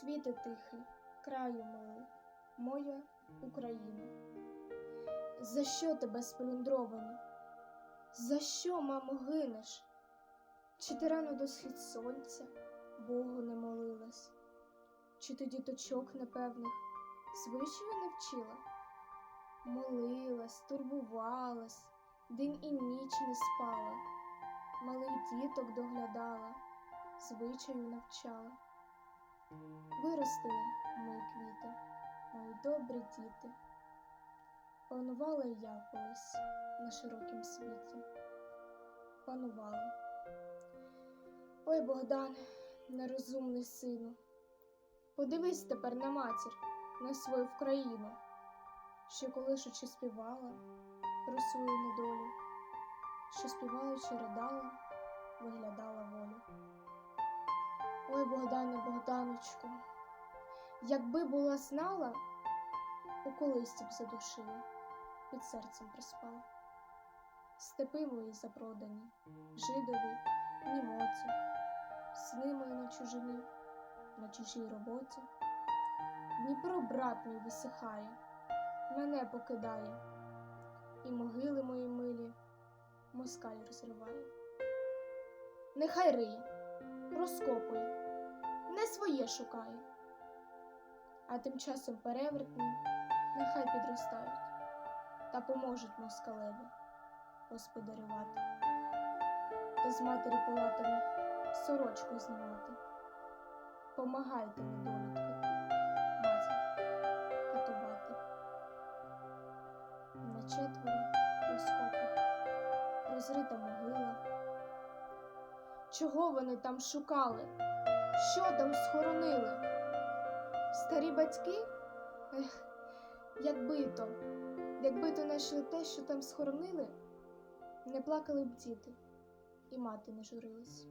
Світе тихий, краю милий, моя Україна. За що тебе сплюндровано? За що, мамо, гинеш? Чи ти рано до схід сонця Богу не молилась? Чи ти діточок непевних звичаю не вчила? Молилась, турбувалась, день і ніч не спала, малих діток доглядала, звичаю навчала. Виростили мої квіти, мої добрі діти. Панувала я колись на широкім світі. Панувала. Ой, Богдан, нерозумний сину, подивись тепер на матір, на свою вкраїну, що колишучи співала про свою недолю, що співаючи ридала, виглядала волю. Ой, Богдане, Богданочку, якби була знала, у колисці б задушила, під серцем приспала. Степи мої запродані, жидові, німоті, сни мої на чужині, на чужій роботі. Дніпро, брат мій, висихає, мене покидає, і могили мої милі москаль розриває. Нехай риє, розкопує, не своє шукає, а тим часом перевертні нехай підростають та поможуть москалеві господарювати, та з матері палатами сорочку знімати. Помагайте недолітки, Чого вони там шукали? Що там схоронили? Старі батьки? Ех, якби то, якби то знайшли те, що там схоронили, не плакали б діти, і мати не журилась.